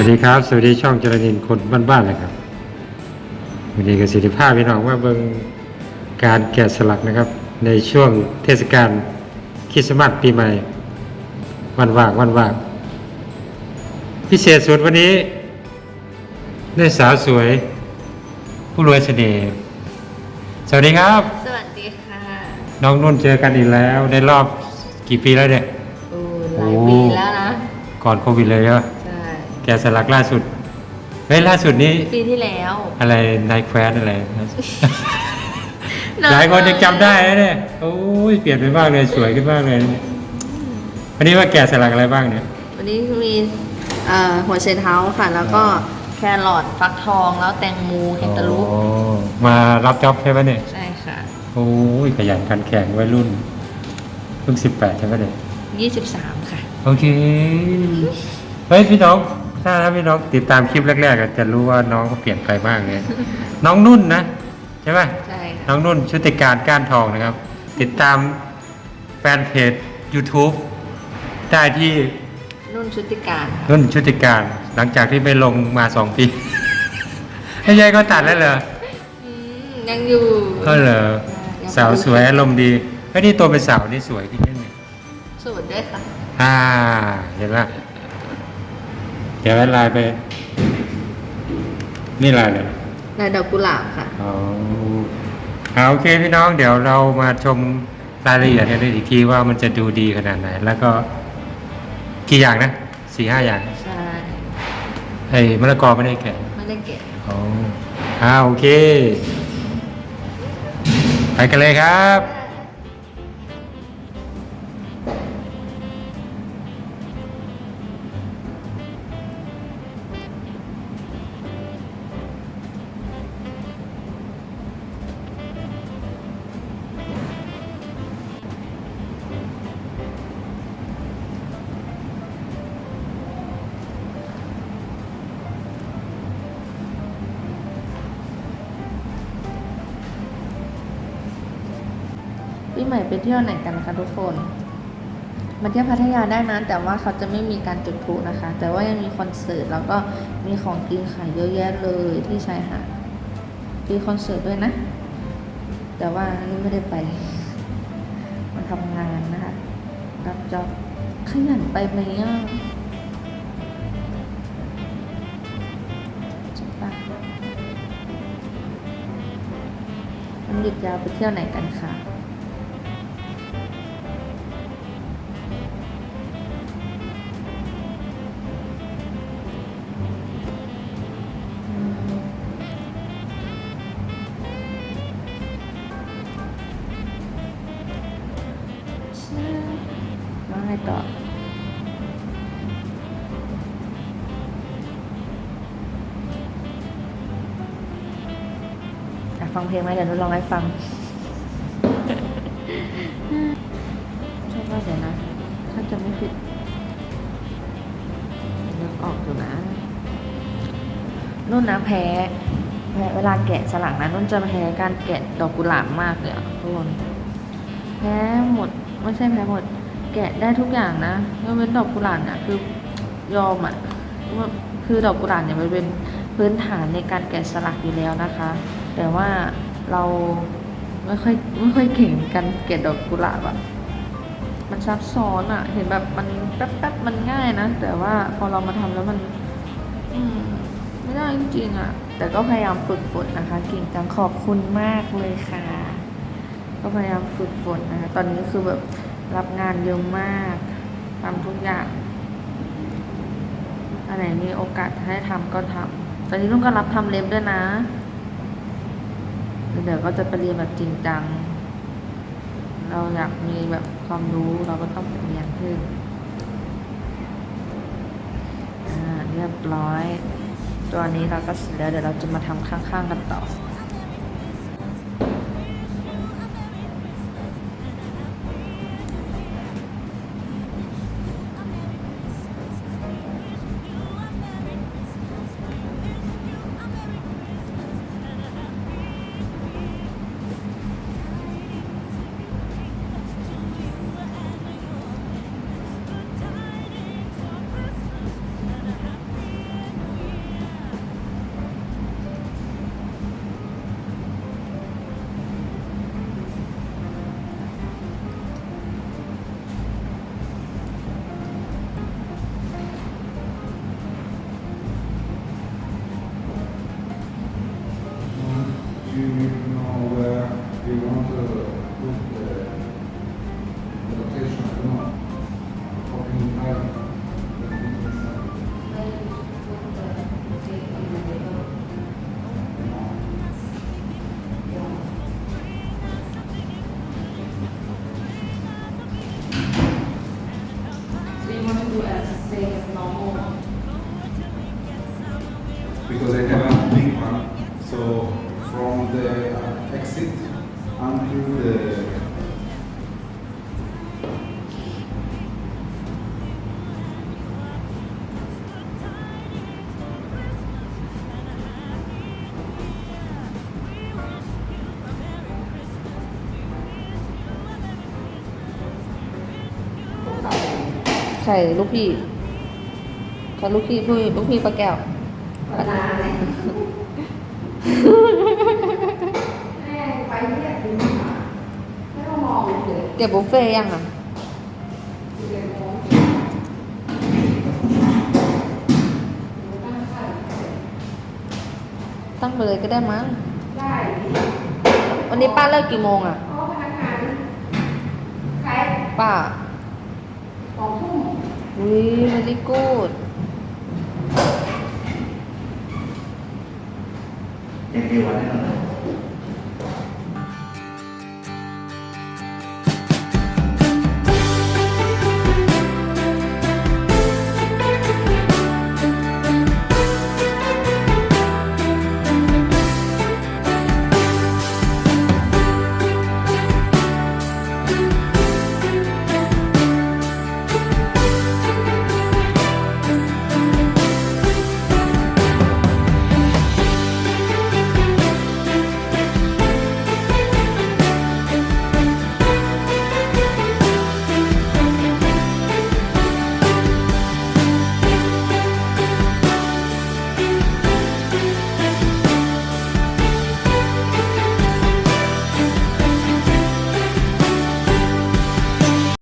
วัสดีครับ สวัสดีช่องจรนินคนบ้านๆเลยครับวันนี้กับสิทธิภาพพี่น้องว่าเบิ่งการแกะสลักนะครับ ในช่วงเทศกาลคริสต์มาสปีใหม่ วันว่างวันว่างพิเศษสุดวันนี้ ได้สาวสวย ผู้รวยเสน่ห์สวัสดีครับ สวัสดีค่ะ น้องนุ่นเจอกันอีกแล้วในรอบกี่ปีแล้วเนี่ยโอ้หลายปีแล้วนะ ก่อนโควิดเลยใช่ไหมใช่แกะสลักล่าสุดเฮ้ยล่าสุดนี้ปีที่แล้วอะไรนายแควนอะไร หลายคนยังจำได้นะเนี่ยโอ้ยเปลี่ยนไปมากเลยสวยขึ้นมากเลยเนี่ยวันนี้ว่าแกะสลักอะไรบ้างเนี่ย วันนี้มีเอ่อหัวไชเท้าค่ะ แล้วก็แครอทฟักทองแล้วแตงโมแคนตาลูปโอ้มารับจ็อบใช่ไหมเนี่ยใช่ค่ะ โอ้ยขยันขันแข่งวัยรุ่นเพิ่งสิบแปดใช่ไหมเนี่ย23ค่ะ โอเค เฮ้ยพี่น้อง ถ้าถ้าพี่น้องติดตามคลิปแรกๆอะจะรู้ว่าน้องเขาเปลี่ยนไปมากเลย น้องนุ่นนะใช่ไหมใช่ค่ะน้องนุ่นชุติการก้านทองนะครับ ติดตามแฟนเพจ YouTube ได้ที่นุ่นชุติการค่ะนุ่นชุติการ หลังจากที่ไม่ลงมาสองปีไม่ใช่ก็ตัดแล้วเหรออืมยังอยู่ก็เหรอยังสาวสวยอารมณ์ดีไอ้ยนี่ตัวเป็นสาวนี่สวยขึ้นนิดนึงสูตรด้วยค่ะ อ่า เห็นไหม เดี๋ยวแอดไลน์ไป นี่ไลน์เลยลายดอกกุหลาบค่ะอ๋อเอาโอเคพี่น้องเดี๋ยวเรามาชมรายละเอียดกันอีกทีว่ามันจะดูดีขนาดไหน แล้วก็กี่อย่างนะสี่ห้าอย่างใช่ไอ้มะละกอไม่ได้แกะไม่ได้เก็บอ๋ออ่าโอเค ไปกันเลยครับ ปีใหม่ไปเที่ยวไหนกันคะทุกคนมาเที่ยวพัทยาได้นะแต่ว่าเขาจะไม่มีการจุดพลุนะคะ แต่ว่ายังมีคอนเสิร์ตแล้วก็มีของกินขายเยอะแยะเลยที่ชายหาดมีคอนเสิร์ตด้วยนะ แต่ว่านี่ไม่ได้ไปมาทำงานนะคะรับจอบขยันไปไหมอะจบปะวันหยุดยาวไปเที่ยวไหนกันคะ ไงต่ออะฟังเพลงไหมเดี๋ยวนุ้ลองให้ฟังชอบว่าเดี๋ยวนะ ถ้าจะไม่ผิดนึกออกอยู่นะนุ่นนะแพ้แพ้เวลาแกะสลักนะนุ่นจะแพ้การแกะดอกกุหลาบมากเลยอะทุกคนแพ้หมด ไม่ใช่แพ้หมด แกะได้ทุกอย่างนะยกเว้นดอกกุหลาบเนี่ยคือยอมอะว่าคือดอกกุหลาบเนี่ยมันเป็นพื้นฐานในการแกะสลักอยู่แล้วนะคะ แต่ว่าเราไม่ค่อยไม่ค่อยเก่งกันแกะดอกกุหลาบอะมันซับซ้อนอะ เห็นแบบมันแป๊บๆมันง่ายนะ แต่ว่าพอเรามาทำแล้วมัน อืมไม่ได้จริงๆอะ แต่ก็พยายามฝึกฝนนะคะ เก่งจังขอบคุณมากเลยค่ะ ก็พยายามฝึกฝนนะคะ ตอนนี้คือแบบ รับงานเยอะมากทำทุกอย่างอันไหนมีโอกาสให้ทำก็ทำตอนนี้ลุงก็รับทำเล็บด้วยนะเดี๋ยวก็จะไปเรียนแบบจริงจัง เราอยากมีแบบความรู้เราก็ต้องเรียนเพิ่มเรียบร้อย ตัวนี้เราก็เสร็จแล้วเดี๋ยวเราจะมาทำข้างๆกันต่อ ใครลูกพี่ใครลูกพี่พี่ลูกพี่ป้าแก้วประดาเลยแม่ไปเรียกดูค่ะไม่ต้องมองเลยเก็บบุฟเฟ่ต์ยังอะเรียนมองตั้งค่าตั้งไปเลยก็ได้มั้ง ได้ วันนี้ป้าเลิกกี่โมงอะเพราะพนักงานใครป้า สองทุ่มวิวลิกูดยังมีวันแน่นอน